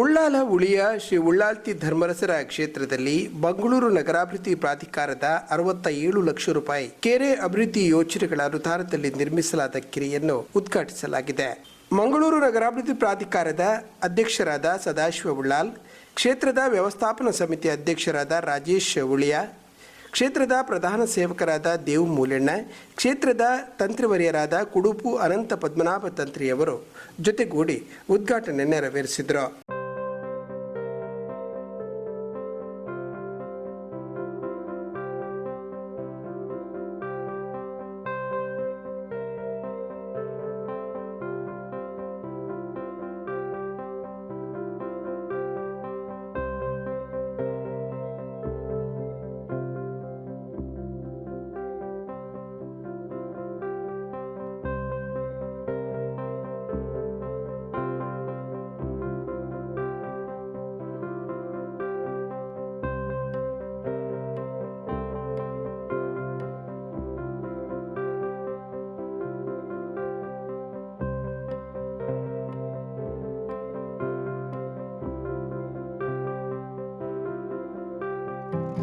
ಉಳ್ಳಾಲ ಉಳಿಯ ಶ್ರೀ ಉಳ್ಳಾಲ್ತಿ ಧರ್ಮರಸರ ಕ್ಷೇತ್ರದಲ್ಲಿ ಬೆಂಗಳೂರು ನಗರಾಭಿವೃದ್ಧಿ ಪ್ರಾಧಿಕಾರದ ಅರವತ್ತ ಏಳು ಲಕ್ಷ ರೂಪಾಯಿ ಕೆರೆ ಅಭಿವೃದ್ಧಿ ಯೋಜನೆಗಳ ಅನುದಾನದಲ್ಲಿ ನಿರ್ಮಿಸಲಾದ ಕೆರೆಯನ್ನು ಉದ್ಘಾಟಿಸಲಾಗಿದೆ. ಮಂಗಳೂರು ನಗರಾಭಿವೃದ್ಧಿ ಪ್ರಾಧಿಕಾರದ ಅಧ್ಯಕ್ಷರಾದ ಸದಾಶಿವ ಉಳ್ಳಾಲ್, ಕ್ಷೇತ್ರದ ವ್ಯವಸ್ಥಾಪನಾ ಸಮಿತಿ ಅಧ್ಯಕ್ಷರಾದ ರಾಜೇಶ್ ಉಳಿಯ, ಕ್ಷೇತ್ರದ ಪ್ರಧಾನ ಸೇವಕರಾದ ದೇವ್ ಮೂಲೆಣ್ಣ, ಕ್ಷೇತ್ರದ ತಂತ್ರಿವರಿಯರಾದ ಕುಡುಪು ಅನಂತ ಪದ್ಮನಾಭ ತಂತ್ರಿಯವರು ಜೊತೆಗೂಡಿ ಉದ್ಘಾಟನೆ ನೆರವೇರಿಸಿದರು.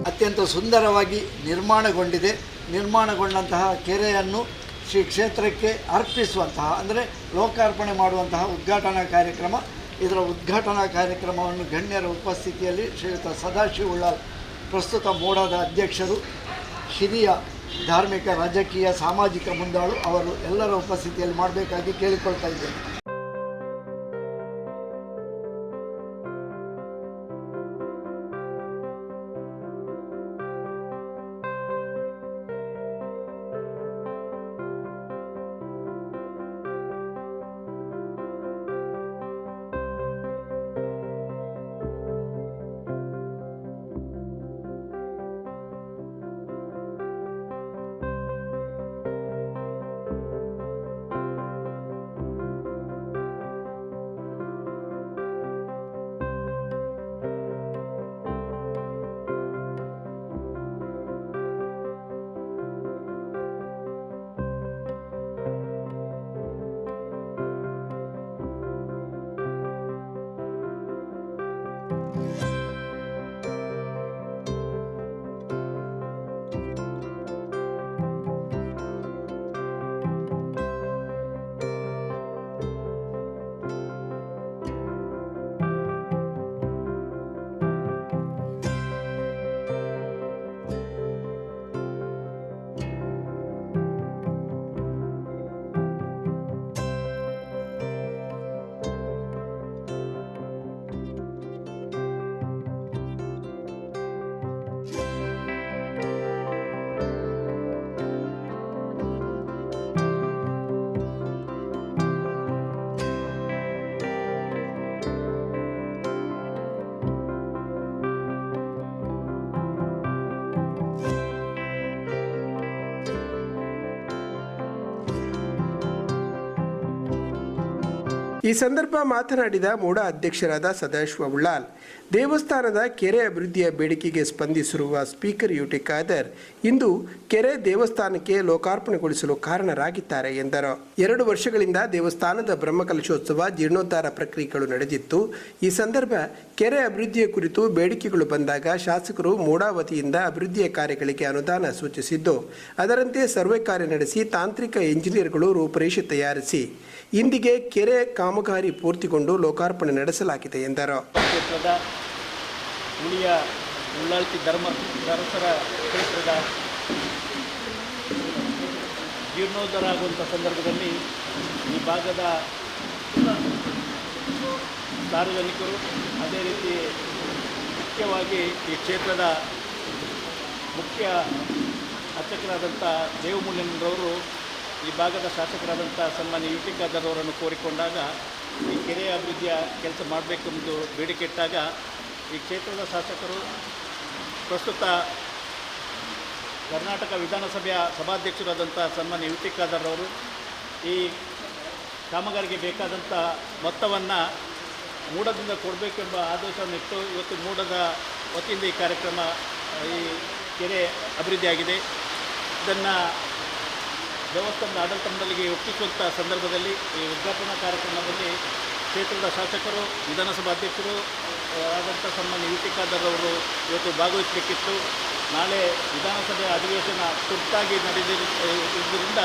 ಅತ್ಯಂತ ಸುಂದರವಾಗಿ ನಿರ್ಮಾಣಗೊಂಡಿದೆ. ನಿರ್ಮಾಣಗೊಂಡಂತಹ ಕೆರೆಯನ್ನು ಶ್ರೀ ಕ್ಷೇತ್ರಕ್ಕೆ ಅರ್ಪಿಸುವಂತಹ, ಅಂದರೆ ಲೋಕಾರ್ಪಣೆ ಮಾಡುವಂತಹ ಉದ್ಘಾಟನಾ ಕಾರ್ಯಕ್ರಮ. ಇದರ ಉದ್ಘಾಟನಾ ಕಾರ್ಯಕ್ರಮವನ್ನು ಗಣ್ಯರ ಉಪಸ್ಥಿತಿಯಲ್ಲಿ ಶ್ರೀಯುತ ಸದಾಶಿವ ಉಳ್ಳಾಲ್ ಪ್ರಸ್ತುತ ಮೋಡದ ಅಧ್ಯಕ್ಷರು, ಹಿರಿಯ ಧಾರ್ಮಿಕ, ರಾಜಕೀಯ, ಸಾಮಾಜಿಕ ಮುಂದಾಳು ಅವರು ಎಲ್ಲರ ಉಪಸ್ಥಿತಿಯಲ್ಲಿ ಮಾಡಬೇಕಾಗಿ ಕೇಳಿಕೊಳ್ತಾ ಇದ್ದೇನೆ. ಈ ಸಂದರ್ಭ ಮಾತನಾಡಿದ ಮೂಡ ಅಧ್ಯಕ್ಷರಾದ ಸದಾಶಿವ ಉಳ್ಳಾಲ್ ದೇವಸ್ಥಾನದ ಕೆರೆ ಅಭಿವೃದ್ಧಿಯ ಬೇಡಿಕೆಗೆ ಸ್ಪಂದಿಸಿರುವ ಸ್ಪೀಕರ್ ಯುಟಿ ಖಾದರ್ ಇಂದು ಕೆರೆ ದೇವಸ್ಥಾನಕ್ಕೆ ಲೋಕಾರ್ಪಣೆಗೊಳಿಸಲು ಕಾರಣರಾಗಿದ್ದಾರೆ ಎಂದರು. ಎರಡು ವರ್ಷಗಳಿಂದ ದೇವಸ್ಥಾನದ ಬ್ರಹ್ಮಕಲಶೋತ್ಸವ ಜೀರ್ಣೋದ್ಧಾರ ಪ್ರಕ್ರಿಯೆಗಳು ನಡೆದಿತ್ತು. ಈ ಸಂದರ್ಭ ಕೆರೆ ಅಭಿವೃದ್ಧಿಯ ಕುರಿತು ಬೇಡಿಕೆಗಳು ಬಂದಾಗ ಶಾಸಕರು ಮೂಡಾವತಿಯಿಂದ ಅಭಿವೃದ್ಧಿಯ ಕಾರ್ಯಗಳಿಗೆ ಅನುದಾನ ಸೂಚಿಸಿದ್ದು, ಅದರಂತೆ ಸರ್ವೆ ಕಾರ್ಯ ನಡೆಸಿ ತಾಂತ್ರಿಕ ಎಂಜಿನಿಯರ್ಗಳು ರೂಪರೇಷೆ ತಯಾರಿಸಿ, ಇಂದಿಗೆ ಕೆರೆ ಕಾಮಗಾರಿ ಪೂರ್ತಿಗೊಂಡು ಲೋಕಾರ್ಪಣೆ ನಡೆಸಲಾಗಿದೆ ಎಂದರು. ಉಳಿಯ ಉಳ್ಳಾಳ್ತಿ ಧರ್ಮ ಧರ್ಮಸರ ಕ್ಷೇತ್ರದ ಜೀರ್ಣೋದ್ಧಾರ ಆಗುವಂಥ ಸಂದರ್ಭದಲ್ಲಿ ಈ ಭಾಗದ ಸಾರ್ವಜನಿಕರು ಅದೇ ರೀತಿ ಮುಖ್ಯವಾಗಿ ಈ ಕ್ಷೇತ್ರದ ಮುಖ್ಯ ಅರ್ಚಕರಾದಂಥ ದೇವಮೂಲ್ಯನರವರು ಈ ಭಾಗದ ಶಾಸಕರಾದಂಥ ಸನ್ಮಾನ್ಯ ಯು ಟಿ ಖಾದರ್ ಅವರನ್ನು ಕೋರಿಕೊಂಡಾಗ ಈ ಕೆರೆ ಅಭಿವೃದ್ಧಿಯ ಕೆಲಸ ಮಾಡಬೇಕೆಂದು ಬೇಡಿಕೆ ಇಟ್ಟಾಗ ಈ ಕ್ಷೇತ್ರದ ಶಾಸಕರು ಪ್ರಸ್ತುತ ಕರ್ನಾಟಕ ವಿಧಾನಸಭೆಯ ಸಭಾಧ್ಯಕ್ಷರಾದಂಥ ಸನ್ಮಾನ್ಯ ಯು ಟಿ ಖಾದರ್ ಅವರು ಈ ಕಾಮಗಾರಿಗೆ ಬೇಕಾದಂಥ ಮೊತ್ತವನ್ನು ಮೂಡದಿಂದ ಕೊಡಬೇಕೆಂಬ ಆದೇಶವನ್ನು ಇಟ್ಟು ಇವತ್ತು ಮೂಡದ ವತಿಯಿಂದ ಈ ಕಾರ್ಯಕ್ರಮ ಈ ಕೆರೆ ಅಭಿವೃದ್ಧಿಯಾಗಿದೆ ಇದನ್ನು ದೇವಸ್ಥಾನದ ಆಡಳಿತ ಮಂಡಳಿಗೆ ಒಪ್ಪಿಸುವಂಥ ಸಂದರ್ಭದಲ್ಲಿ ಈ ಉದ್ಘಾಟನಾ ಕಾರ್ಯಕ್ರಮದಲ್ಲಿ ಕ್ಷೇತ್ರದ ಶಾಸಕರು, ವಿಧಾನಸಭಾ ಅಧ್ಯಕ್ಷರು ಆದಂಥ ಸಂಬಂಧ ಯು ಖಾದರ್ ಅವರು ಇವತ್ತು ಭಾಗವಹಿಸಬೇಕಿತ್ತು ನಾಳೆ ವಿಧಾನಸಭೆ ಅಧಿವೇಶನ ತುರ್ತಾಗಿ ನಡೆದಿರುವುದರಿಂದ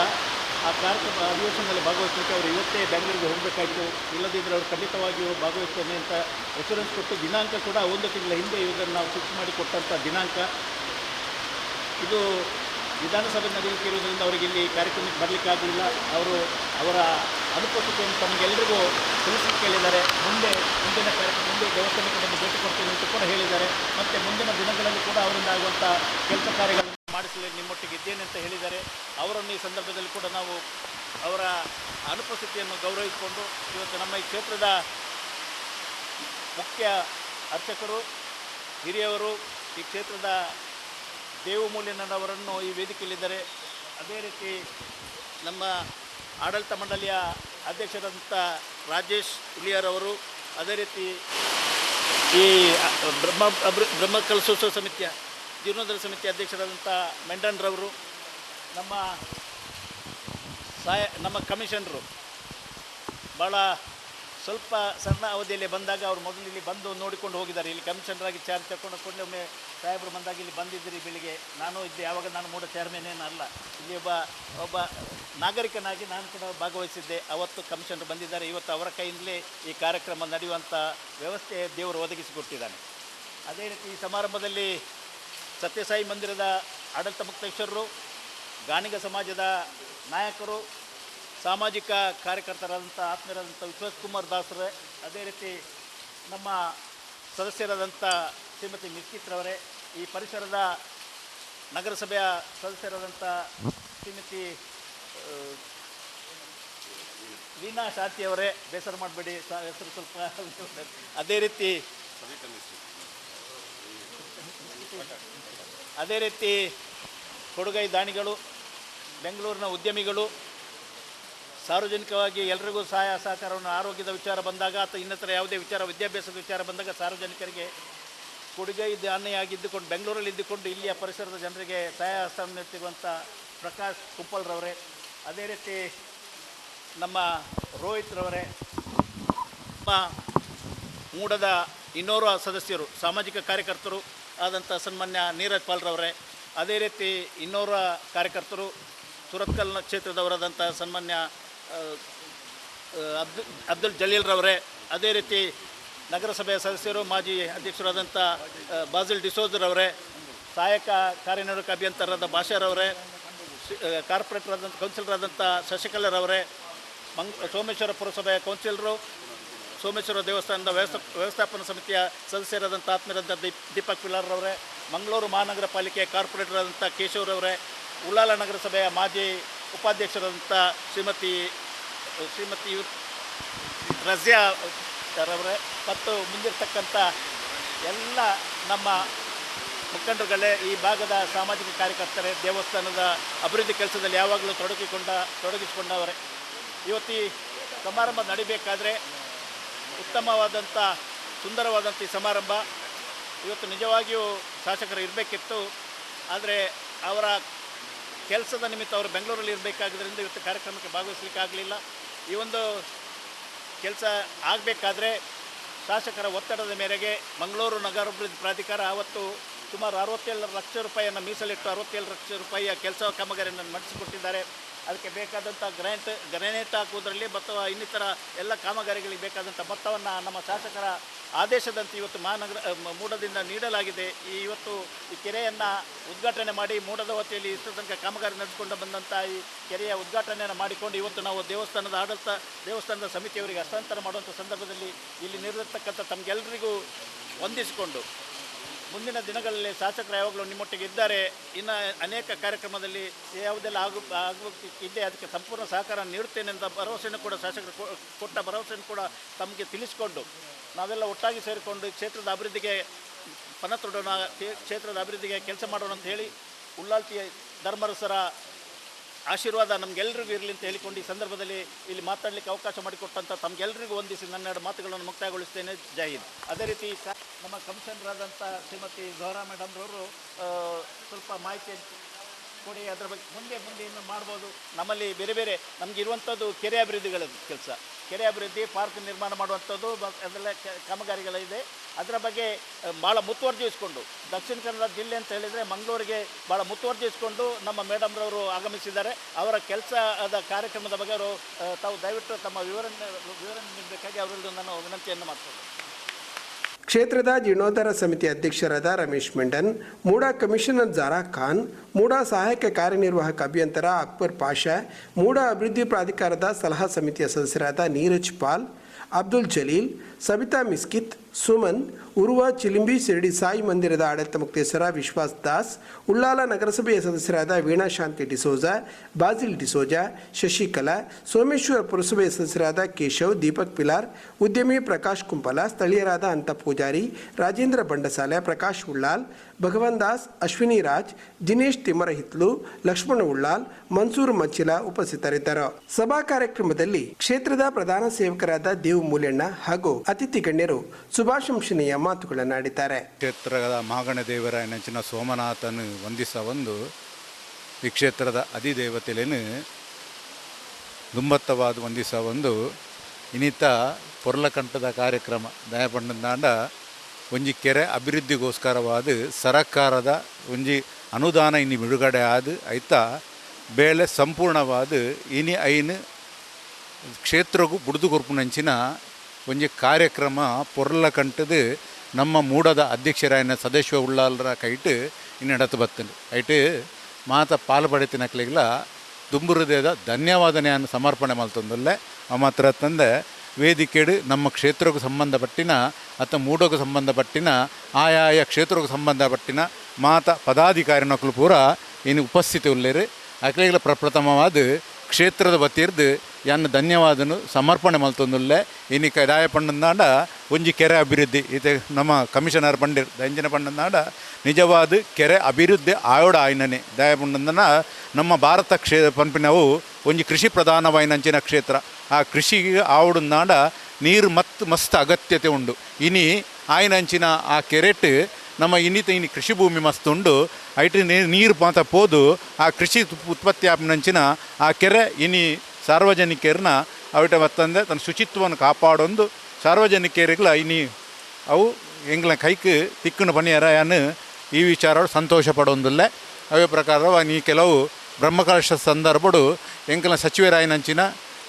ಆ ಕಾರ್ಯಕ್ರಮ ಅಧಿವೇಶನದಲ್ಲಿ ಭಾಗವಹಿಸಲಿಕ್ಕೆ ಅವರು ಇವತ್ತೇ ಬೆಂಗಳೂರಿಗೆ ಹೋಗಬೇಕಾಯಿತು. ಇಲ್ಲದಿದ್ದರೆ ಅವರು ಖಂಡಿತವಾಗಿಯೂ ಭಾಗವಹಿಸ್ತೇನೆ ಅಂತ ಎಶ್ಯೂರೆನ್ಸ್ ಕೊಟ್ಟು ದಿನಾಂಕ ಕೂಡ ಒಂದು ತಿಂಗಳ ಹಿಂದೆ ಇದನ್ನು ನಾವು ಫಿಕ್ಸ್ ಮಾಡಿ ಕೊಟ್ಟಂಥ ದಿನಾಂಕ. ಇದು ವಿಧಾನಸಭೆ ನಡೆಯುತ್ತಿರುವುದರಿಂದ ಅವರಿಗೆ ಇಲ್ಲಿ ಕಾರ್ಯಕ್ರಮಕ್ಕೆ ಬರಲಿಕ್ಕಾಗಲಿಲ್ಲ ಅವರು ಅವರ ಅನುಪಸ್ಥಿತಿಯನ್ನು ತಮಗೆಲ್ಲರಿಗೂ ತಿಳಿಸಿ ಕೇಳಿದ್ದಾರೆ. ಮುಂದೆ ಮುಂದಿನ ಕಾರ್ಯಕ್ರಮ, ಮುಂದೆ ದೇವಸ್ಥಾನಕ್ಕೆ ಬಂದು ಭೇಟಿ ಕೊಡ್ತೀನಿ ಅಂತ ಕೂಡ ಹೇಳಿದ್ದಾರೆ. ಮತ್ತು ಮುಂದಿನ ದಿನಗಳಲ್ಲಿ ಕೂಡ ಅವರಿಂದ ಆಗುವಂಥ ಕೆಲಸ ಕಾರ್ಯಗಳನ್ನು ಮಾಡಿಸಲಿ ನಿಮ್ಮೊಟ್ಟಿಗೆ ಇದ್ದೇನೆ ಅಂತ ಹೇಳಿದ್ದಾರೆ. ಅವರನ್ನು ಈ ಸಂದರ್ಭದಲ್ಲಿ ಕೂಡ ನಾವು ಅವರ ಅನುಪಸ್ಥಿತಿಯನ್ನು ಗೌರವಿಸಿಕೊಂಡು ಇವತ್ತು ನಮ್ಮ ಈ ಕ್ಷೇತ್ರದ ಮುಖ್ಯ ಅರ್ಚಕರು, ಹಿರಿಯವರು ಈ ಕ್ಷೇತ್ರದ ದೇವಮೂಲ್ಯನವರನ್ನು ಈ ವೇದಿಕೆಯಲ್ಲಿದ್ದಾರೆ. ಅದೇ ರೀತಿ ನಮ್ಮ ಆಡಳಿತ ಮಂಡಳಿಯ ಅಧ್ಯಕ್ಷರಾದಂಥ ರಾಜೇಶ್ ಇಲಿಯರ್ ಅವರು ಅದೇ ರೀತಿ ಈ ಬ್ರಹ್ಮ ಬ್ರಹ್ಮ ಕಲಸೋತ್ಸವ ಸಮಿತಿಯ ಜೀರ್ಣೋದ್ಧಾರ ಸಮಿತಿ ಅಧ್ಯಕ್ಷರಾದಂಥ ಮೆಂಡನ್ರವರು, ನಮ್ಮ ಸಹಾಯ, ನಮ್ಮ ಕಮಿಷನರು ಭಾಳ ಸ್ವಲ್ಪ ಸಣ್ಣ ಅವಧಿಯಲ್ಲಿ ಬಂದಾಗ ಅವರು ಮೊದಲು ಇಲ್ಲಿ ಬಂದು ನೋಡಿಕೊಂಡು ಹೋಗಿದ್ದಾರೆ. ಇಲ್ಲಿ ಕಮಿಷನರಾಗಿ ಚಾರ್ಜ್ ತಗೊಂಡು ಕೊಂಡೆ ಒಮ್ಮೆ ಸಾಹೇಬರು ಬಂದಾಗ ಇಲ್ಲಿ ಬಂದಿದ್ದೀರಿ, ಬೆಳಿಗ್ಗೆ. ನಾನು ಇದ್ದೆ, ಯಾವಾಗ ನಾನು ಮೂಡ ಚೇರ್ಮನ್ ಏನಲ್ಲ ಇಲ್ಲಿ ಒಬ್ಬ ಒಬ್ಬ ನಾಗರಿಕನಾಗಿ ನಾನು ಕೂಡ ಭಾಗವಹಿಸಿದ್ದೆ. ಅವತ್ತು ಕಮಿಷನರ್ ಬಂದಿದ್ದಾರೆ. ಇವತ್ತು ಅವರ ಕೈಯಿಂದಲೇ ಈ ಕಾರ್ಯಕ್ರಮ ನಡೆಯುವಂಥ ವ್ಯವಸ್ಥೆ ದೇವರು ಒದಗಿಸಿಕೊಟ್ಟಿದ್ದಾನೆ. ಅದೇ ರೀತಿ ಈ ಸಮಾರಂಭದಲ್ಲಿ ಸತ್ಯಸಾಯಿ ಮಂದಿರದ ಆಡಳಿತ ಮುಕ್ತೇಶ್ವರರು, ಗಾಣಿಗ ಸಮಾಜದ ನಾಯಕರು, ಸಾಮಾಜಿಕ ಕಾರ್ಯಕರ್ತರಾದಂಥ ಆತ್ಮೀಯರಾದಂಥ ವಿಶ್ವಾಸ್ ಕುಮಾರ್ ದಾಸರೇ, ಅದೇ ರೀತಿ ನಮ್ಮ ಸದಸ್ಯರಾದಂಥ ಶ್ರೀಮತಿ ಮಿಸ್ಕಿತ್ರವರೇ ಈ ಪರಿಸರದ ನಗರಸಭೆಯ ಸದಸ್ಯರಾದಂಥ ಶ್ರೀಮತಿ ವೀಣಾ ಶಾಂತಿಯವರೇ ಬೇಸರ ಮಾಡಬೇಡಿ ಹೆಸರು ಸ್ವಲ್ಪ ಅದೇ ರೀತಿ ಅದೇ ರೀತಿ ಕೊಡುಗೈ ದಾನಿಗಳು, ಬೆಂಗಳೂರಿನ ಉದ್ಯಮಿಗಳು, ಸಾರ್ವಜನಿಕವಾಗಿ ಎಲ್ರಿಗೂ ಸಹಾಯ ಸಹಕಾರವನ್ನು ಆರೋಗ್ಯದ ವಿಚಾರ ಬಂದಾಗ ಅಥವಾ ಇನ್ನಿತರ ಯಾವುದೇ ವಿಚಾರ, ವಿದ್ಯಾಭ್ಯಾಸದ ವಿಚಾರ ಬಂದಾಗ ಸಾರ್ವಜನಿಕರಿಗೆ ಕೊಡುಗೈ ದಾನಿಯಾಗಿದ್ದುಕೊಂಡು ಬೆಂಗಳೂರಲ್ಲಿ ಇದ್ದುಕೊಂಡು ಇಲ್ಲಿಯ ಪರಿಸರದ ಜನರಿಗೆ ಸಹಾಯ ಹಸ್ತ ಪ್ರಕಾಶ್ ಕುಪ್ಪಲ್ರವರೇ ಅದೇ ರೀತಿ ನಮ್ಮ ರೋಹಿತ್ರವರೇ ನಮ್ಮ ಮೂಡದ ಇನ್ನೋರ್ವ ಸದಸ್ಯರು, ಸಾಮಾಜಿಕ ಕಾರ್ಯಕರ್ತರು ಆದಂಥ ಸನ್ಮಾನ್ಯ ನೀರಜ್ ಪಾಲ್ರವರೇ ಅದೇ ರೀತಿ ಇನ್ನೋರ್ವ ಕಾರ್ಯಕರ್ತರು ಸುರತ್ಕಲ್ ಕ್ಷೇತ್ರದವರಾದಂಥ ಸನ್ಮಾನ್ಯ ಅಬ್ದುಲ್ ಅಬ್ದುಲ್ ಜಲೀಲ್ರವರೇ ಅದೇ ರೀತಿ ನಗರಸಭೆಯ ಸದಸ್ಯರು, ಮಾಜಿ ಅಧ್ಯಕ್ಷರಾದಂಥ ಬಾಜಿಲ್ ಡಿಸೋಜರವರೇ ಸಹಾಯಕ ಕಾರ್ಯನಿರ್ವಾಹಕ ಅಭಿಯಂತರಾದ ಭಾಷಾರವರೇ ಕಾರ್ಪೊರೇಟರ್ ಆದಂಥ ಕೌನ್ಸಿಲರ್ ಆದಂಥ ಶಶಿಕಲಾರವರೇ ಮಂಗ್ ಸೋಮೇಶ್ವರ ಪುರಸಭೆಯ ಕೌನ್ಸಿಲರು ಸೋಮೇಶ್ವರ ದೇವಸ್ಥಾನದ ವ್ಯವಸ್ಥಾ ವ್ಯವಸ್ಥಾಪನಾ ಸಮಿತಿಯ ಸದಸ್ಯರಾದಂಥ ಆತ್ಮೀಯರಾದಂಥ ದೀಪ್ ದೀಪಕ್ ಪಿಲಾರ್ರವರೇ ಮಂಗಳೂರು ಮಹಾನಗರ ಪಾಲಿಕೆಯ ಕಾರ್ಪೊರೇಟರ್ ಆದಂಥ ಕೇಶವರವರೇ ಉಳ್ಳಾಲ ನಗರಸಭೆಯ ಮಾಜಿ ಉಪಾಧ್ಯಕ್ಷರಾದಂಥ ಶ್ರೀಮತಿ ಶ್ರೀಮತಿ ಇವ್ರು ರಜ್ಯಾ ರವರೇ ಮತ್ತು ಮುಂದಿರ್ತಕ್ಕಂಥ ಎಲ್ಲ ನಮ್ಮ ಮುಖಂಡರುಗಳೇ, ಈ ಭಾಗದ ಸಾಮಾಜಿಕ ಕಾರ್ಯಕರ್ತರೇ, ದೇವಸ್ಥಾನದ ಅಭಿವೃದ್ಧಿ ಕೆಲಸದಲ್ಲಿ ಯಾವಾಗಲೂ ತೊಡಗಿಕೊಂಡ, ತೊಡಗಿಸಿಕೊಂಡವರೇ. ಇವತ್ತು ಈ ಸಮಾರಂಭ ನಡಿಬೇಕಾದ್ರೆ ಉತ್ತಮವಾದಂಥ, ಸುಂದರವಾದಂಥ ಈ ಸಮಾರಂಭ. ಇವತ್ತು ನಿಜವಾಗಿಯೂ ಶಾಸಕರು ಇರಬೇಕಿತ್ತು. ಆದರೆ ಅವರ ಕೆಲಸದ ನಿಮಿತ್ತ ಅವರು ಬೆಂಗಳೂರಲ್ಲಿ ಇರಬೇಕಾಗಿದ್ದರಿಂದ ಇವತ್ತು ಕಾರ್ಯಕ್ರಮಕ್ಕೆ ಭಾಗವಹಿಸಲಿಕ್ಕೆ ಆಗಲಿಲ್ಲ ಈ ಒಂದು ಕೆಲಸ ಆಗಬೇಕಾದ್ರೆ ಶಾಸಕರ ಒತ್ತಡದ ಮೇರೆಗೆ ಮಂಗಳೂರು ನಗರಾಭಿವೃದ್ಧಿ ಪ್ರಾಧಿಕಾರ ಆವತ್ತು ಸುಮಾರು ಅರವತ್ತೇಳು ಲಕ್ಷ ರೂಪಾಯಿಯನ್ನು ಮೀಸಲಿಟ್ಟು ಅರವತ್ತೇಳು ಲಕ್ಷ ರೂಪಾಯಿಯ ಕೆಲಸ ಕಾಮಗಾರಿಯನ್ನು ನಡೆಸಿಕೊಟ್ಟಿದ್ದಾರೆ. ಅದಕ್ಕೆ ಬೇಕಾದಂಥ ಗ್ರ್ಯಾಂಟ್ ಗ್ರ್ಯಾನೇಟ್ ಹಾಕುವುದರಲ್ಲಿ ಮತ್ತು ಇನ್ನಿತರ ಎಲ್ಲ ಕಾಮಗಾರಿಗಳಿಗೆ ಬೇಕಾದಂಥ ಮೊತ್ತವನ್ನು ನಮ್ಮ ಶಾಸಕರ ಆದೇಶದಂತೆ ಇವತ್ತು ಮಹಾನಗರ ಮೂಡದಿಂದ ನೀಡಲಾಗಿದೆ. ಈ ಇವತ್ತು ಈ ಕೆರೆಯನ್ನು ಉದ್ಘಾಟನೆ ಮಾಡಿ ಮೂಡದ ವತಿಯಲ್ಲಿ ಇಷ್ಟು ತನಕ ಕಾಮಗಾರಿ ನಡೆಸಿಕೊಂಡು ಬಂದಂಥ ಈ ಕೆರೆಯ ಉದ್ಘಾಟನೆಯನ್ನು ಮಾಡಿಕೊಂಡು ಇವತ್ತು ನಾವು ದೇವಸ್ಥಾನದ ಆಡಳಿತ, ದೇವಸ್ಥಾನದ ಸಮಿತಿಯವರಿಗೆ ಹಸ್ತಾಂತರ ಮಾಡುವಂಥ ಸಂದರ್ಭದಲ್ಲಿ ಇಲ್ಲಿ ನಿರ್ದಿರ್ತಕ್ಕಂಥ ತಮಗೆಲ್ಲರಿಗೂ ವಂದಿಸಿಕೊಂಡು ಮುಂದಿನ ದಿನಗಳಲ್ಲಿ ಶಾಸಕರು ಯಾವಾಗಲೂ ನಿಮ್ಮೊಟ್ಟಿಗೆ ಇದ್ದಾರೆ. ಇನ್ನು ಅನೇಕ ಕಾರ್ಯಕ್ರಮದಲ್ಲಿ ಯಾವುದೆಲ್ಲ ಆಗು ಆಗಬೇಕಿದೆ ಅದಕ್ಕೆ ಸಂಪೂರ್ಣ ಸಹಕಾರ ನೀಡುತ್ತೇನೆ ಅಂತ ಭರವಸೆಯನ್ನು ಕೂಡ ಶಾಸಕರು ಕೊಟ್ಟ ಭರವಸೆಯನ್ನು ಕೂಡ ತಮಗೆ ತಿಳಿಸಿಕೊಂಡು, ನಾವೆಲ್ಲ ಒಟ್ಟಾಗಿ ಸೇರಿಕೊಂಡು ಕ್ಷೇತ್ರದ ಅಭಿವೃದ್ಧಿಗೆ ಪಣ ತೊಡೋಣ ಕ್ಷೇತ್ರದ ಅಭಿವೃದ್ಧಿಗೆ ಕೆಲಸ ಮಾಡೋಣ ಅಂತ ಹೇಳಿ, ಉಳ್ಳಾಲ್ತಿಯ ಧರ್ಮರಸರ ಆಶೀರ್ವಾದ ನಮಗೆಲ್ಲರಿಗೂ ಇರಲಿ ಅಂತ ಹೇಳಿಕೊಂಡು ಈ ಸಂದರ್ಭದಲ್ಲಿ ಇಲ್ಲಿ ಮಾತಾಡಲಿಕ್ಕೆ ಅವಕಾಶ ಮಾಡಿಕೊಟ್ಟಂಥ ತಮಗೆಲ್ಲರಿಗೂ ವಂದಿಸಿ ನನ್ನೆರಡು ಮಾತುಗಳನ್ನು ಮುಕ್ತಾಯಗೊಳಿಸ್ತೇನೆ. ಜೈ ಹಿಂದ್. ಅದೇ ರೀತಿ ನಮ್ಮ ಕಮಿಷನರ್ ಆದಂಥ ಶ್ರೀಮತಿ ಗೌರಾ ಮೇಡಮ್ರವರು ಸ್ವಲ್ಪ ಮಾಹಿತಿ ಕೊಡಿ, ಅದರ ಬಗ್ಗೆ ಮುಂದೆ ಮುಂದೆ ಇನ್ನು ಮಾಡ್ಬೋದು. ನಮ್ಮಲ್ಲಿ ಬೇರೆ ಬೇರೆ ನಮಗೆ ಇರುವಂಥದ್ದು ಕೆರೆ ಅಭಿವೃದ್ಧಿಗಳ ಕೆಲಸ. ಕೆರೆ ಅಭಿವೃದ್ಧಿ ಪಾರ್ಕ್ ನಿರ್ಮಾಣ ಮಾಡುವಂಥದ್ದು ಅದೆಲ್ಲ ಕಾಮಗಾರಿಗಳಿದೆ ಅದರ ಬಗ್ಗೆ ಭಾಳ ಮುತುವರ್ಜಿಸ್ಕೊಂಡು ದಕ್ಷಿಣ ಕನ್ನಡ ಜಿಲ್ಲೆ ಅಂತ ಹೇಳಿದರೆ ಮಂಗಳೂರಿಗೆ ಭಾಳ ಮುತುವರ್ಜಿಸ್ಕೊಂಡು ನಮ್ಮ ಮೇಡಮ್ರವರು ಆಗಮಿಸಿದ್ದಾರೆ. ಅವರ ಕೆಲಸದ ಕಾರ್ಯಕ್ರಮದ ಬಗ್ಗೆ ಅವರು ತಾವು ದಯವಿಟ್ಟು ತಮ್ಮ ವಿವರಣೆ ವಿವರಣೆ ನೀಡಬೇಕಾಗಿ ಅವರಲ್ಲಿ ನಾನು ವಿನಂತಿಯನ್ನು ಮಾಡ್ತೀನಿ. ಕ್ಷೇತ್ರದ ಜೀರ್ಣೋದ್ಧಾರ ಸಮಿತಿ ಅಧ್ಯಕ್ಷರಾದ ರಮೇಶ್ ಮೆಂಡನ್, ಮೂಡಾ ಕಮಿಷನರ್ ಜಾರಾ ಖಾನ್, ಮೂಡಾ ಸಹಾಯಕ ಕಾರ್ಯನಿರ್ವಾಹಕ ಅಭಿಯಂತರ ಅಕ್ಬರ್ ಪಾಷಾ, ಮೂಡಾ ಅಭಿವೃದ್ಧಿ ಪ್ರಾಧಿಕಾರದ ಸಲಹಾ ಸಮಿತಿಯ ಸದಸ್ಯರಾದ ನೀರಜ್ ಪಾಲ್, ಅಬ್ದುಲ್ ಜಲೀಲ್ ಸಬಿತಾ ಮಿಸ್ಕಿತ್ ಸುಮನ್, ಉರುವ, ಚಿಲಿಂಬಿ, ಶಿರಡಿ ಸಾಯಿ ಮಂದಿರದ ಆಡಳಿತ ಮುಕ್ತೇಶ್ವರ ವಿಶ್ವಾಸ್ ದಾಸ್, ಉಳ್ಳಾಲ ನಗರಸಭೆಯ ಸದಸ್ಯರಾದ ವೀಣಾ ಶಾಂತಿ ಡಿಸೋಜ, ಬಾಜಿಲ್ ಡಿಸೋಜ, ಶಶಿಕಲಾ, ಸೋಮೇಶ್ವರ ಪುರಸಭೆಯ ಸದಸ್ಯರಾದ ಕೇಶವ್, ದೀಪಕ್ ಪಿಲಾರ್, ಉದ್ಯಮಿ ಪ್ರಕಾಶ್ ಕುಂಪಲ, ಸ್ಥಳೀಯರಾದ ಅಂತ ಪೂಜಾರಿ, ರಾಜೇಂದ್ರ ಬಂಡಸಾಲೆ, ಪ್ರಕಾಶ್ ಉಳ್ಳಾಲ್, ಭಗವಾನ್ ದಾಸ್, ಅಶ್ವಿನಿ ರಾಜ್, ದಿನೇಶ್ ತಿಮ್ಮರಹಿತ್ಲು, ಲಕ್ಷ್ಮಣ ಉಳ್ಳಾಲ್, ಮನ್ಸೂರ್ ಮಚ್ಚಿಲ ಉಪಸ್ಥಿತರಿದ್ದರು. ಸಭಾ ಕಾರ್ಯಕ್ರಮದಲ್ಲಿ ಕ್ಷೇತ್ರದ ಪ್ರಧಾನ ಸೇವಕರಾದ ದೇವ್ ಮೂಲ್ಯಣ್ಣ ಹಾಗೂ ಅತಿಥಿ ಗಣ್ಯರು ಶುಭಾಶಂಸನೀಯ ಮಾತುಗಳನ್ನಾಡಿದ್ದಾರೆ ಕ್ಷೇತ್ರದ ಮಾಗಣ ದೇವರ ನೆಂಚಿನ ಸೋಮನಾಥನು ವಂದಿಸ ಒಂದು ಈ ಕ್ಷೇತ್ರದ ಅಧಿದೇವತೆಲೇನು ದುಂಬತ್ತವಾದ ವಂದಿಸ ಒಂದು ಇನಿತ ಪೊರ್ಲಕಂಠದ ಕಾರ್ಯಕ್ರಮ, ದಯಪಂಡದಾಂಡ ಒಂಜಿ ಕೆರೆ ಅಭಿವೃದ್ಧಿಗೋಸ್ಕರವಾದ ಸರಕಾರದ ಒಂಜಿ ಅನುದಾನ ಇನ್ನು ಬಿಡುಗಡೆ ಆದ, ಐತ ಬೇಳೆ ಸಂಪೂರ್ಣವಾದ, ಇನಿ ಐನು ಕ್ಷೇತ್ರಗೂ ಬುಡ್ದು ಕೊರ್ಪುನಂಚಿನ ಒಂಜಿ ಕಾರ್ಯಕ್ರಮ ಪೊರ್ಲ ಕಂಟದು ನಮ್ಮ ಮೂಡದ ಅಧ್ಯಕ್ಷರಾಯನ ಸದಸ್ಯ ಉಳ್ಳಾಲರ ಕೈಟ್ ಇನ್ನು ನಡತು ಬತ್ತನು ಐಟ್ ಮಾತ ಪಾಲು ದುಂಬುರದೇದ ದುಂಬುರುದೇದ ಧನ್ಯವಾದನೆಯನ್ನು ಸಮರ್ಪಣೆ ಮಾಡ್ತಂದಲ್ಲ ಆ ಮಾತ್ರ ತಂದೆ ವೇದಿಕೆಡು ನಮ್ಮ ಕ್ಷೇತ್ರಕ್ಕೆ ಸಂಬಂಧಪಟ್ಟಿನ ಅಥವಾ ಮೂಡೋకు ಸಂಬಂಧಪಟ್ಟಿನ ಆಯಾಯ ಕ್ಷೇತ್ರಕ್ಕೆ ಸಂಬಂಧಪಟ್ಟಿನ ಮಾತ ಪದಾಧಿಕಾರಿನಕ್ಕಲು ಪೂರ ಇನ್ನು ಉಪಸ್ಥಿತಿ ಉಳ್ಳೇರು ಅಕ್ಲೆಗ್ಲ ಪ್ರಪ್ರಥಮವಾದ ಕ್ಷೇತ್ರದ ವತಿರ್ದು ಯಾನ್ ಧನ್ಯವಾದನು. ಸಮರ್ಪಣೆ ಮಲ್ತೊಂದುಲ್ಲೆ. ಇನಿ ದಾಯ ಪಂಡಂದಾಂಡ ಒಂಜಿ ಕೆರೆ ಅಭಿವೃದ್ಧಿ. ಇದು ನಮ್ಮ ಕಮಿಷನರ್ ಪಂಡಿರ್ ದಂಜನ ಪಂಡಂದಾಂಡ, ನಿಜವಾದ ಕೆರೆ ಅಭಿವೃದ್ಧಿ ಆಯೋಡ ಆಯ್ನನೆ. ದಾಯ ಪಂಡಂದನ, ನಮ್ಮ ಭಾರತ ಕ್ಷೇ ಪಂಪಿನವು ಒಂಜಿ ಕೃಷಿ ಪ್ರಧಾನವಾಯಿನಂಚಿನ ಕ್ಷೇತ್ರ. ಆ ಕೃಷಿಗೆ ಆವಡುಂದಾಂಡ ನೀರು ಮತ್, ಮಸ್ತ್ ಅಗತ್ಯತೆ ಉಂಡು. ಇನಿ ಆಯ್ನಂಚಿನ ಆ ಕೆರೆಟ್ ನಮ್ಮ ಇನ್ನಿತ ಇನ್ನು ಕೃಷಿ ಭೂಮಿ ಮಸ್ತ್ ಉಂಡು ಐಟಿ ನೀರು ಮಾತ ಪೋದು ಆ ಕೃಷಿ ಉತ್ಪತ್ತಿ ಆಪಿನಂಚಿನ ಆ ಕೆರೆ ಇನಿ ಸಾರ್ವಜನಿಕರನ್ನ ಅವಿಟ ಮತ್ತಂದೆ ತನ್ನ ಶುಚಿತ್ವವನ್ನು ಕಾಪಾಡೊಂದು ಸಾರ್ವಜನಿಕರಿಗಳ ಇನಿ ಅವು ಎಂಗ್ಲ ಕೈಕ್ ತಿಕ್ಕನ್ನು ಪಣಿಯರ ಯಾನು ಈ ವಿಚಾರ ಸಂತೋಷ ಪಡೊಂದಿಲ್ಲ ಅವೇ ಪ್ರಕಾರ ನೀ ಕೆಲವು ಬ್ರಹ್ಮಕಲಶ ಸಂದರ್ಭಡು ಎಂಕಲ ಸಚಿವರಾಯನಂಚಿನ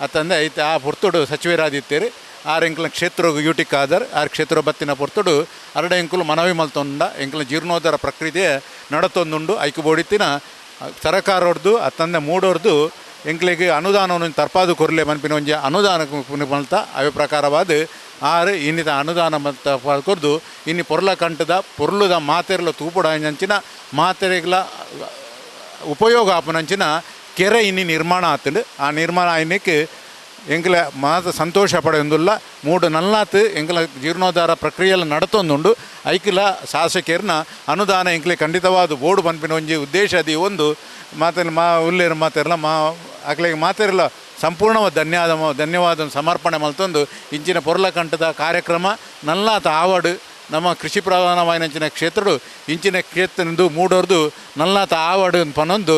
ಅತ್ತಂದೆ ಐತೆ ಆ ಪುರ್ತುಡು ಸಚಿವರಾದಿತ್ತೇರಿ. ಆರು ಎಂಕಲ ಕ್ಷೇತ್ರ ಯೂಟಿಕ್ ಆದರ್ ಆರು ಕ್ಷೇತ್ರ ಬತ್ತಿನ ಪುರ್ತುಡು ಅರಡ ಎಂಕುಲು ಮನವಿ ಮಲ್ತೊಂಡ ಎಂಕಲ ಜೀರ್ಣೋದ್ಧಾರ ಪ್ರಕ್ರಿಯೆ ನಡತೊಂದುಂಡು. ಐಕು ಬೋಡಿತ್ತಿನ ಸರಕಾರವ್ರದ್ದು ಅತ್ತಂದೆ ಮೂಡೋರ್ದು ಎಂಕ್ಲೆಗೆ ಅನುದಾನವನ್ನು ತರ್ಪಾದು ಕೊರಲೆ ಮನ್ಪಿನ ಒಂಜಿ ಅನುದಾನ ಮಲ್ತ ಅವೇ ಪ್ರಕಾರವಾದ ಆರು, ಇನ್ನಿತ ಅನುದಾನ ಕೊರ್ದು, ಇನ್ನು ಪೊರ್ಲ ಕಂಟದ ಪೊರ್ಲುದ ಮಾತೆರ್ಲ ತೂಪುಡ ಅಂಚಿನ ಮಾತೆರೆಗ್ಲ ಉಪಯೋಗ ಆಪನಂಚಿನ ಕೆರೆ ಇನ್ನಿ ನಿರ್ಮಾಣ ಆತಂಡು ಆ ನಿರ್ಮಾಣ ಆಯ್ನಕ್ಕೆ ಎಂಕಲ ಮಾತ ಸಂತೋಷ ಪಡೆಯೊಂದುಲ್ಲ. ಮೂಡು ನಲ್ಲಾತ್ ಎಂಕಲ ಜೀರ್ಣೋದ್ಧಾರ ಪ್ರಕ್ರಿಯೆಲ್ಲ ನಡತೊಂದುಂಡು. ಐಕಿಲ ಶಾಸಕಿಯರ್ನ ಅನುದಾನ ಎಂಕ್ಲೆ ಖಂಡಿತವಾದ ಬೋರ್ಡ್ ಪನ್ಪಿನ ಒಂಜಿ ಉದ್ದೇಶ ಅದಿ ಒಂದು. ಮಾತಲ್ಲಿ ಮಾ ಉಲ್ಲೇರು ಮಾತೆರಲ್ಲ ಮಾ ಅಕ್ಲೆಗೆ ಮಾತಿರಲ ಸಂಪೂರ್ಣವಾದ ಧನ್ಯವಾದ ಧನ್ಯವಾದ ಸಮರ್ಪಣೆ ಮಲ್ತೊಂದು ಇಂಚಿನ ಪೊರ್ಲಕಂಠದ ಕಾರ್ಯಕ್ರಮ, ನಲ್ಲಾತ ಆವಡು ನಮ್ಮ ಕೃಷಿ ಪ್ರಧಾನವಾಯಿನಂಚಿನ ಕ್ಷೇತ್ರಡು ಇಂಚಿನ ಕ್ಷೇತ್ರದಿಂದ ಮೂಡೋರ್ದು ನಲ್ಲಾತ ಆವಡು ಪನೊಂದು,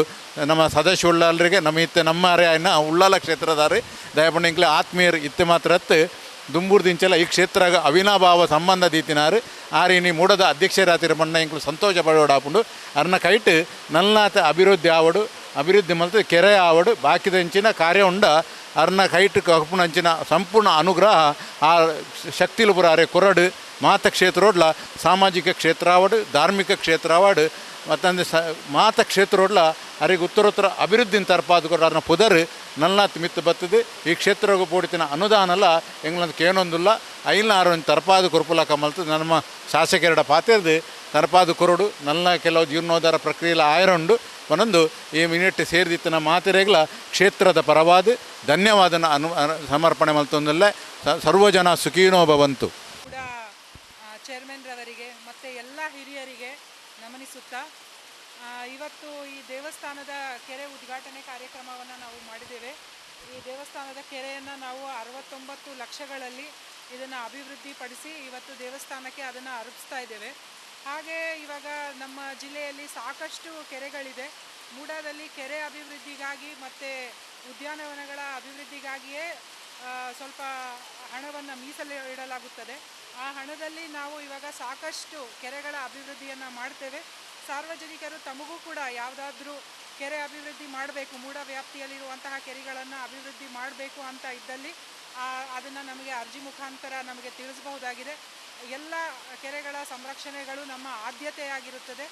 ನಮ್ಮ ಸದಸ್ಯ ಉಳ್ಳಾಲರಿಗೆ, ನಮ್ಮ ಇತ್ತೆ ನಮ್ಮ ಅರೆಯನ್ನ ಉಳ್ಳಾಲ ಕ್ಷೇತ್ರದಾರಿ. ದಯಪಂಡ ಇಂಕ್ಲೆ ಆತ್ಮೀಯರು ಇತ್ತೆ ಮಾತ್ರ ಹತ್ತು ದುಂಬೂರ್ದಿಂಚಲ ಈ ಕ್ಷೇತ್ರಗ ಅವಿನಾಭಾವ ಸಂಬಂಧ ದೀತಿನಾರು. ಆರಿನಿ ಮೂಡದ ಅಧ್ಯಕ್ಷರಾತಿರ ಬಣ್ಣ ಇಂಕ್ಲು ಸಂತೋಷ ಪಡೋಡಾಪುಂಡು ಅರ್ನ ಕೈಟ್ ನಲ್ಲಾತ ಅಭಿವೃದ್ಧಿ ಆವಡು. ಅಭಿವೃದ್ಧಿ ಮಲ್ತು ಕೆರೆ ಆವಡು ಬಾಕಿದಂಚಿನ ಕಾರ್ಯ ಉಂಡ, ಅರ್ನ ಕೈಟ್ ಕಪ್ಪುನಂಚಿನ ಸಂಪೂರ್ಣ ಅನುಗ್ರಹ, ಆ ಶಕ್ತಿಲು ಪುರ ಅರೆ ಕೊರಡು, ಮಾತ ಕ್ಷೇತ್ರೋಡ್ಲ, ಸಾಮಾಜಿಕ ಕ್ಷೇತ್ರ ಆವಡು ಧಾರ್ಮಿಕ ಕ್ಷೇತ್ರ ಆವಡು ಮತ್ತಂದು ಸ, ಮಾತ ಕ್ಷೇತ್ರೋಡ್ಲ ಅರಿಗೆ ಉತ್ತರೋತ್ತರ ಅಭಿವೃದ್ಧಿನ ತರಪಾದ ಅದನ್ನ ಪುದರ್ ನಲ್ಲ ಮಿತ್ತು ಬತ್ತದೆ. ಈ ಕ್ಷೇತ್ರಕ್ಕೆ ಪೂಡಿತಿನ ಅನುದಾನ ಅನುದಾನಲ್ಲ ಎಂಗ್ಲಂದು ಕೇನೊಂದುಲ್ಲ. ಐಲ್ನ ಆರು ತರಪಾದ ಕೊರ್ಪುಲಕ ಮಲ್ತು ನಮ್ಮ ಶಾಸಕರಡ ಪಾತ್ರದ ತರಪಾದ ಕೊರಡು ನಲ್ಲ ಕೆಲವು ಜೀರ್ಣೋದ್ಧಾರ ಪ್ರಕ್ರಿಯೆಲ್ಲ ಆಯರೊಂಡು. ಒಂದೊಂದು ಈ ಮಿನಿಟ್ ಸೇರಿದಿತ್ತನ ಮಾತಿರೆಗ್ಲ ಕ್ಷೇತ್ರದ ಪರವಾದ. ಧನ್ಯವಾದನ ಅನು ಸಮರ್ಪಣೆ ಮಲ್ತೊಂದಲ್ಲೇ. ಸರ್ವಜನ ಸುಖೀನೋ ಭವಂತು. ಕೂಡ ಚೇರ್ಮನ್ ರವರಿಗೆ, ಮತ್ತು ಎಲ್ಲ ಹಿರಿಯರಿಗೆ ನಮನಿಸುತ್ತಾ ಇವತ್ತು ಈ ದೇವಸ್ಥಾನದ ಕೆರೆ ಉದ್ಘಾಟನೆ ಕಾರ್ಯಕ್ರಮವನ್ನು ನಾವು ಮಾಡಿದ್ದೇವೆ. ಈ ದೇವಸ್ಥಾನದ ಕೆರೆಯನ್ನು ನಾವು ಅರವತ್ತೊಂಬತ್ತು ಲಕ್ಷಗಳಲ್ಲಿ ಇದನ್ನು ಅಭಿವೃದ್ಧಿಪಡಿಸಿ ಇವತ್ತು ದೇವಸ್ಥಾನಕ್ಕೆ ಅದನ್ನು ಅರ್ಪಿಸ್ತಾ ಇದ್ದೇವೆ. ಹಾಗೆ ಇವಾಗ ನಮ್ಮ ಜಿಲ್ಲೆಯಲ್ಲಿ ಸಾಕಷ್ಟು ಕೆರೆಗಳಿದೆ. ಮೂಡಾದಲ್ಲಿ ಕೆರೆ ಅಭಿವೃದ್ಧಿಗಾಗಿ ಮತ್ತು ಉದ್ಯಾನವನಗಳ ಅಭಿವೃದ್ಧಿಗಾಗಿಯೇ ಸ್ವಲ್ಪ ಹಣವನ್ನು ಮೀಸಲು ಇಡಲಾಗುತ್ತದೆ. ಆ ಹಣದಲ್ಲಿ ನಾವು ಇವಾಗ ಸಾಕಷ್ಟು ಕೆರೆಗಳ ಅಭಿವೃದ್ಧಿಯನ್ನು ಮಾಡ್ತೇವೆ. ಸಾರ್ವಜನಿಕರು ತಮಗೂ ಕೂಡ ಯಾವುದಾದ್ರೂ ಕೆರೆ ಅಭಿವೃದ್ಧಿ ಮಾಡಬೇಕು, ಮೂಡ ವ್ಯಾಪ್ತಿಯಲ್ಲಿರುವಂತಹ ಕೆರೆಗಳನ್ನು ಅಭಿವೃದ್ಧಿ ಮಾಡಬೇಕು ಅಂತ ಇದ್ದಲ್ಲಿ ಅದನ್ನು ನಮಗೆ ಅರ್ಜಿ ಮುಖಾಂತರ ನಮಗೆ ತಿಳಿಸಬಹುದಾಗಿದೆ. ಎಲ್ಲ ಕೆರೆಗಳ ಸಂರಕ್ಷಣೆಗಳು ನಮ್ಮ ಆದ್ಯತೆಯಾಗಿರುತ್ತದೆ.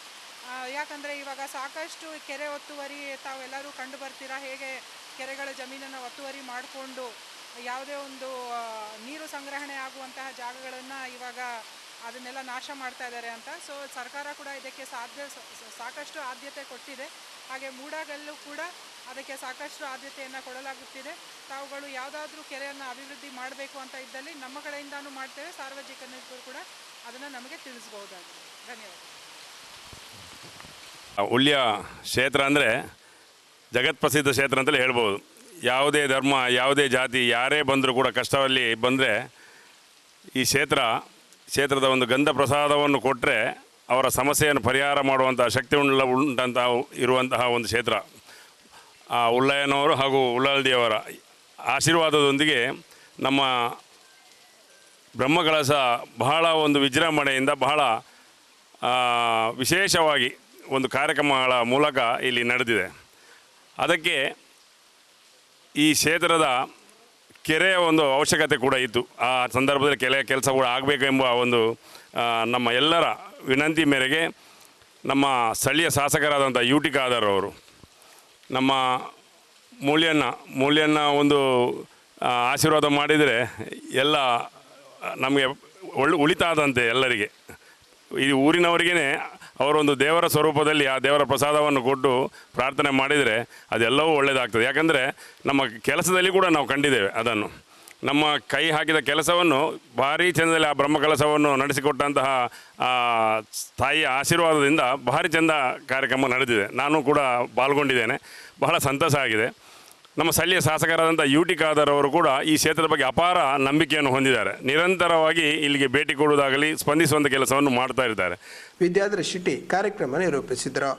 ಯಾಕಂದರೆ ಇವಾಗ ಸಾಕಷ್ಟು ಕೆರೆ ಒತ್ತುವರಿ ತಾವೆಲ್ಲರೂ ಕಂಡು ಬರ್ತೀರಾ? ಹೇಗೆ ಕೆರೆಗಳ ಜಮೀನನ್ನು ಒತ್ತುವರಿ ಮಾಡಿಕೊಂಡು ಯಾವುದೇ ಒಂದು ನೀರು ಸಂಗ್ರಹಣೆ ಆಗುವಂತಹ ಜಾಗಗಳನ್ನು ಇವಾಗ ಅದನ್ನೆಲ್ಲ ನಾಶ ಮಾಡ್ತಾ ಇದ್ದಾರೆ ಅಂತ. ಸೊ ಸರ್ಕಾರ ಕೂಡ ಇದಕ್ಕೆ ಸಾಧ್ಯ, ಸಾಕಷ್ಟು ಆದ್ಯತೆ ಕೊಟ್ಟಿದೆ. ಹಾಗೆ ಮೂಡಗಲ್ಲು ಕೂಡ ಅದಕ್ಕೆ ಸಾಕಷ್ಟು ಆದ್ಯತೆಯನ್ನು ಕೊಡಲಾಗುತ್ತಿದೆ. ತಾವುಗಳು ಯಾವುದಾದ್ರೂ ಕೆರೆಯನ್ನು ಅಭಿವೃದ್ಧಿ ಮಾಡಬೇಕು ಅಂತ ಇದ್ದಲ್ಲಿ ನಮ್ಮ ಕಡೆಯಿಂದಾನು ಮಾಡ್ತೇವೆ. ಸಾರ್ವಜನಿಕರು ಕೂಡ ಅದನ್ನು ನಮಗೆ ತಿಳಿಸ್ಬಹುದಾಗಿದೆ. ಧನ್ಯವಾದ. ಉಳ್ಳಿಯ ಕ್ಷೇತ್ರ ಅಂದರೆ ಜಗತ್ಪ್ರಸಿದ್ಧ ಕ್ಷೇತ್ರ ಅಂತಲೇ ಹೇಳ್ಬೋದು. ಯಾವುದೇ ಧರ್ಮ, ಯಾವುದೇ ಜಾತಿ, ಯಾರೇ ಬಂದರೂ ಕೂಡ ಕಷ್ಟದಲ್ಲಿ ಬಂದರೆ ಈ ಕ್ಷೇತ್ರ, ಕ್ಷೇತ್ರದ ಒಂದು ಗಂಧ ಪ್ರಸಾದವನ್ನು ಕೊಟ್ಟರೆ ಅವರ ಸಮಸ್ಯೆಯನ್ನು ಪರಿಹಾರ ಮಾಡುವಂಥ ಶಕ್ತಿ ಉಂಟಂತಹ ಇರುವಂತಹ ಒಂದು ಕ್ಷೇತ್ರ. ಆ, ಉಳ್ಳಯ್ಯನವರು ಹಾಗೂ ಉಳ್ಳಾಲ್ದಿಯವರ ಆಶೀರ್ವಾದದೊಂದಿಗೆ ನಮ್ಮ ಬ್ರಹ್ಮಕಲಶ ಬಹಳ ಒಂದು ವಿಜೃಂಭಣೆಯಿಂದ ಬಹಳ ವಿಶೇಷವಾಗಿ ಒಂದು ಕಾರ್ಯಕ್ರಮಗಳ ಮೂಲಕ ಇಲ್ಲಿ ನಡೆದಿದೆ. ಅದಕ್ಕೆ ಈ ಕ್ಷೇತ್ರದ ಕೆರೆಯ ಒಂದು ಅವಶ್ಯಕತೆ ಕೂಡ ಇತ್ತು. ಆ ಸಂದರ್ಭದಲ್ಲಿ ಕೆಲ ಕೆಲಸ ಕೂಡ ಆಗಬೇಕೆಂಬ ಒಂದು ನಮ್ಮ ಎಲ್ಲರ ವಿನಂತಿ ಮೇರೆಗೆ ನಮ್ಮ ಸ್ಥಳೀಯ ಶಾಸಕರಾದಂಥ ಯು ಟಿ ಖಾದರ್ ಅವರು ನಮ್ಮ ಮೌಲ್ಯನ ಮೌಲ್ಯನ ಒಂದು ಆಶೀರ್ವಾದ ಮಾಡಿದರೆ ಎಲ್ಲ, ನಮಗೆ ಒಳ್ಳೆ ಉಳಿತಾದಂತೆ ಎಲ್ಲರಿಗೆ. ಈ ಊರಿನವರಿಗೇ ಅವರೊಂದು ದೇವರ ಸ್ವರೂಪದಲ್ಲಿ ಆ ದೇವರ ಪ್ರಸಾದವನ್ನು ಕೊಟ್ಟು ಪ್ರಾರ್ಥನೆ ಮಾಡಿದರೆ ಅದೆಲ್ಲವೂ ಒಳ್ಳೆಯದಾಗ್ತದೆ ಯಾಕಂದರೆ ನಮ್ಮ ಕೆಲಸದಲ್ಲಿ ಕೂಡ ನಾವು ಕಂಡಿದ್ದೇವೆ ಅದನ್ನು. ನಮ್ಮ ಕೈ ಹಾಕಿದ ಕೆಲಸವನ್ನು ಭಾರಿ ಚಂದದಲ್ಲಿ ಆ ಬ್ರಹ್ಮಕಲಶವನ್ನು ನಡೆಸಿಕೊಟ್ಟಂತಹ, ಆ ತಾಯಿಯ ಆಶೀರ್ವಾದದಿಂದ ಭಾರಿ ಚಂದ ಕಾರ್ಯಕ್ರಮ ನಡೆದಿದೆ. ನಾನು ಕೂಡ ಪಾಲ್ಗೊಂಡಿದ್ದೇನೆ. ಬಹಳ ಸಂತಸ ಆಗಿದೆ. ನಮ್ಮ ಸ್ಥಳೀಯ ಶಾಸಕರಾದಂಥ ಯು ಟಿ ಖಾದರ್ ಅವರು ಕೂಡ ಈ ಕ್ಷೇತ್ರದ ಬಗ್ಗೆ ಅಪಾರ ನಂಬಿಕೆಯನ್ನು ಹೊಂದಿದ್ದಾರೆ. ನಿರಂತರವಾಗಿ ಇಲ್ಲಿಗೆ ಭೇಟಿ ಕೊಡುವುದಾಗಲಿ, ಸ್ಪಂದಿಸುವಂಥ ಕೆಲಸವನ್ನು ಮಾಡ್ತಾ ಇರ್ತಾರೆ ವಿದ್ಯಾಧರ ಶೆಟ್ಟಿ ಕಾರ್ಯಕ್ರಮ ನಿರೂಪಿಸಿದರು.